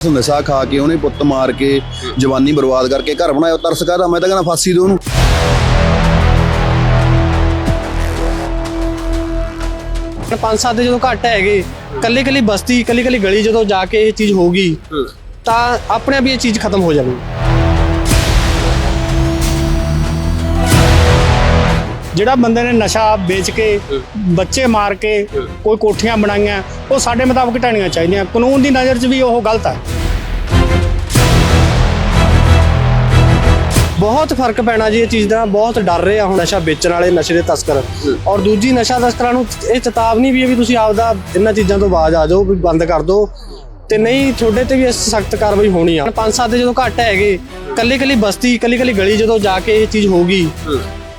ਨਸ਼ਾ ਖਾ ਕੇ ਉਹਨੇ ਪੁੱਤ ਮਾਰ ਕੇ ਜਵਾਨੀ ਬਰਬਾਦ ਕਰਕੇ ਘਰ ਬਣਾਇਆ ਤਰਸ ਕਾਹਦਾ? ਮੈਂ ਤਾਂ ਕਹਿੰਦਾ ਫਾਂਸੀ ਦਿਓ ਉਹਨੂੰ। ਪੰਜ ਸੱਤ ਦੇ ਜਦੋਂ ਘੱਟ ਹੈਗੇ ਕੱਲੀ ਕੱਲੀ ਬਸਤੀ ਕੱਲੀ ਕੱਲੀ ਗਲੀ ਜਦੋਂ ਜਾ ਕੇ ਇਹ ਚੀਜ਼ ਹੋਊਗੀ ਤਾਂ ਆਪਣੇ ਆਪ ਹੀ ਇਹ ਚੀਜ਼ ਖਤਮ ਹੋ ਜਾਣੀ। ਜਿਹੜਾ ਬੰਦੇ ਨੇ ਨਸ਼ਾ ਵੇਚ ਕੇ ਬੱਚੇ ਮਾਰ ਕੇ ਕੋਈ ਕੋਠੀਆਂ ਬਣਾਈਆਂ ਉਹ ਸਾਡੇ ਮੁਤਾਬਕ ਢਾਣੀਆਂ ਚਾਹੀਦੀਆਂ। ਕਾਨੂੰਨ ਦੀ ਨਜ਼ਰ 'ਚ ਵੀ ਉਹ ਗਲਤ ਹੈ ਬਹੁਤ ਫ਼ਰਕ ਪੈਣਾ ਜੀ ਇਹ ਚੀਜ਼ ਦਾ। ਬਹੁਤ ਡਰ ਰਹੇ ਆ ਹੁਣ ਨਸ਼ਾ ਵੇਚਣ ਵਾਲੇ ਨਸ਼ੇ ਦੇ ਤਸਕਰ। ਔਰ ਦੂਜੀ ਨਸ਼ਾ ਤਸਕਰਾਂ ਨੂੰ ਇਹ ਚੇਤਾਵਨੀ ਵੀ ਹੈ ਵੀ ਤੁਸੀਂ ਆਪਦਾ ਇਹਨਾਂ ਚੀਜ਼ਾਂ ਤੋਂ ਬਾਜ਼ ਆ ਜਾਓ ਵੀ ਬੰਦ ਕਰ ਦਿਓ ਤੇ ਨਹੀਂ ਤੁਹਾਡੇ ਤੇ ਵੀ ਸਖਤ ਕਾਰਵਾਈ ਹੋਣੀ ਆ। ਪੰਜ ਸੱਤ ਦੇ ਜਦੋਂ ਘੱਟ ਹੈਗੇ ਕੱਲੀ ਕੱਲੀ ਬਸਤੀ ਕੱਲੀ ਕੱਲੀ ਗਲੀ ਜਦੋਂ ਜਾ ਕੇ ਇਹ ਚੀਜ਼ ਹੋਊਗੀ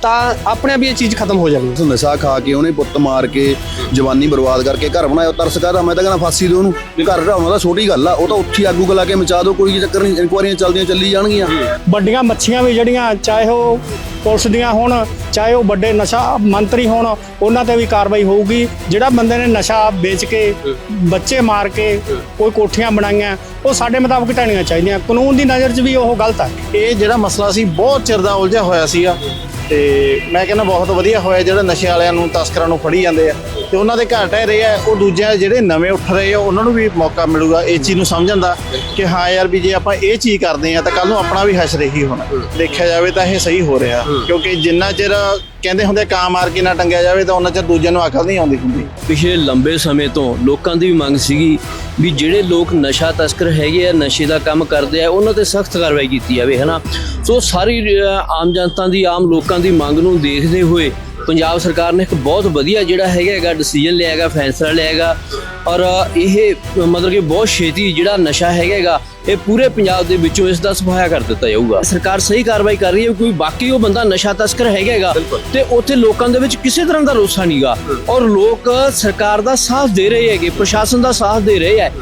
ਤਾਂ ਆਪਣੇ ਆਪ ਹੀ ਇਹ ਚੀਜ਼ ਖਤਮ ਹੋ ਜਾਣੀ ਨਸ਼ਾ ਖਾ ਕੇ ਉਹਨੇ ਪੁੱਤ ਮਾਰ ਕੇ ਜਵਾਨੀ ਬਰਬਾਦ ਕਰਕੇ ਘਰ ਬਣਾਇਆ ਉਹ ਤਰਸ ਕਾਹਦਾ? ਮੈਂ ਤਾਂ ਕਹਿੰਦਾ ਫਾਂਸੀ ਦਿਓ ਉਹਨੂੰ। ਘਰ ਢਾਉਣਾ ਤਾਂ ਛੋਟੀ ਗੱਲ ਆ ਉਹ ਤਾਂ ਉੱਥੇ ਆਗੂ ਗਲਾ ਕੇ ਮਚਾ ਦਿਓ ਕੋਈ ਚੱਕਰ ਨਹੀਂ ਇਨਕੁਆਰੀਆਂ ਚੱਲਦੀਆਂ ਚੱਲੀ ਜਾਣਗੀਆਂ। ਵੱਡੀਆਂ ਮੱਛੀਆਂ ਵੀ ਜਿਹੜੀਆਂ ਚਾਹੇ ਉਹ ਪੁਲਿਸ ਦੀਆਂ ਹੋਣ ਚਾਹੇ ਉਹ ਵੱਡੇ ਨਸ਼ਾ ਮੰਤਰੀ ਹੋਣ ਉਹਨਾਂ ਤੇ ਵੀ ਕਾਰਵਾਈ ਹੋਊਗੀ। ਜਿਹੜਾ ਬੰਦੇ ਨੇ ਨਸ਼ਾ ਵੇਚ ਕੇ ਬੱਚੇ ਮਾਰ ਕੇ ਕੋਈ ਕੋਠੀਆਂ ਬਣਾਈਆਂ ਉਹ ਸਾਡੇ ਮੁਤਾਬਕ ਢਾਣੀਆਂ ਚਾਹੀਦੀਆਂ। ਕਾਨੂੰਨ ਦੀ ਨਜ਼ਰ 'ਚ ਵੀ ਉਹ ਗਲਤ ਹੈ ਇਹ ਜਿਹੜਾ ਮਸਲਾ ਸੀ ਬਹੁਤ ਚਿਰ ਦਾ ਉਲਝਿਆ ਹੋਇਆ ਸੀਗਾ। ਤੇ ਮੈਂ ਕਹਿੰਦਾ ਬਹੁਤ ਵਧੀਆ ਹੋਇਆ ਜਿਹੜਾ ਨਸ਼ੇ ਵਾਲਿਆਂ ਨੂੰ ਤਸਕਰਾਂ ਨੂੰ ਫੜੀ ਜਾਂਦੇ ਆ। ਤੇ ਉਹਨਾਂ ਦੇ ਘਰ ਟਹਿ ਰਹੇ ਆ ਉਹ ਦੂਜਿਆਂ ਜਿਹੜੇ ਨਵੇਂ ਉੱਠ ਰਹੇ ਆ ਉਹਨਾਂ ਨੂੰ ਵੀ ਮੌਕਾ ਮਿਲੂਗਾ ਇਸ ਚੀਜ਼ ਨੂੰ ਸਮਝਣ ਦਾ ਕਿ ਹਾਂ ਯਾਰ ਵੀ ਜੇ ਆਪਾਂ ਇਹ ਚੀਜ਼ ਕਰਦੇ ਆ ਤਾਂ ਕੱਲ ਨੂੰ ਆਪਣਾ ਵੀ ਹਸ਼ਰ ਇਹੀ ਹੋਣਾ। ਦੇਖਿਆ ਜਾਵੇ ਤਾਂ ਇਹ ਸਹੀ ਹੋ ਰਿਹਾ ਕਿਉਂਕਿ ਜਿੰਨਾ ਚਿਰ ਕਹਿੰਦੇ ਹੁੰਦੇ ਕਾਂ ਮਾਰ ਕੇ ਨਾ ਟੰਗਿਆ ਜਾਵੇ ਤਾਂ ਉਹਨਾਂ 'ਚ ਦੂਜਿਆਂ ਨੂੰ ਅਕਲ ਨਹੀਂ ਆਉਂਦੀ ਹੁੰਦੀ। ਪਿਛਲੇ ਲੰਬੇ ਸਮੇਂ ਤੋਂ ਲੋਕਾਂ ਦੀ ਵੀ ਮੰਗ ਸੀਗੀ ਵੀ ਜਿਹੜੇ ਲੋਕ ਨਸ਼ਾ ਤਸਕਰ ਹੈਗੇ ਆ, ਨਸ਼ੇ ਦਾ ਕੰਮ ਕਰਦੇ ਆ, ਉਹਨਾਂ ਤੇ ਸਖਤ ਕਾਰਵਾਈ ਕੀਤੀ ਜਾਵੇ, ਹਨਾ? ਸੋ ਸਾਰੀ ਆਮ ਜਨਤਾ ਦੀ, ਆਮ ਲੋਕਾਂ ਦੀ ਮੰਗ ਨੂੰ ਦੇਖਦੇ ਹੋਏ ਪੰਜਾਬ ਸਰਕਾਰ ਨੇ ਇੱਕ ਬਹੁਤ ਵਧੀਆ ਜਿਹੜਾ ਹੈਗਾ ਹੈਗਾ ਡਿਸੀਜਨ ਲਿਆ ਹੈਗਾ ਫੈਸਲਾ ਲਿਆ ਹੈਗਾ। ਔਰ ਇਹ ਮਤਲਬ ਕਿ ਬਹੁਤ ਛੇਤੀ ਜਿਹੜਾ ਨਸ਼ਾ ਹੈਗਾ ਹੈਗਾ ਇਹ ਪੂਰੇ ਪੰਜਾਬ ਦੇ ਵਿੱਚੋਂ ਇਸ ਦਾ ਸਫਾਇਆ ਕਰ ਦਿੱਤਾ ਜਾਊਗਾ। ਸਰਕਾਰ ਸਹੀ ਕਾਰਵਾਈ ਕਰ ਰਹੀ ਹੈ ਕੋਈ ਬਾਕੀ ਉਹ ਬੰਦਾ ਨਸ਼ਾ ਤਸਕਰ ਹੈਗਾ ਹੈਗਾ ਤੇ ਉੱਥੇ ਲੋਕਾਂ ਦੇ ਵਿੱਚ ਕਿਸੇ ਤਰ੍ਹਾਂ ਦਾ ਰੋਸਾ ਨਹੀਂਗਾ ਔਰ ਲੋਕ ਸਰਕਾਰ ਦਾ ਸਾਥ ਦੇ ਰਹੇ ਹੈਗੇ ਪ੍ਰਸ਼ਾਸਨ ਦਾ ਸਾਥ ਦੇ ਰਹੇ ਹੈ।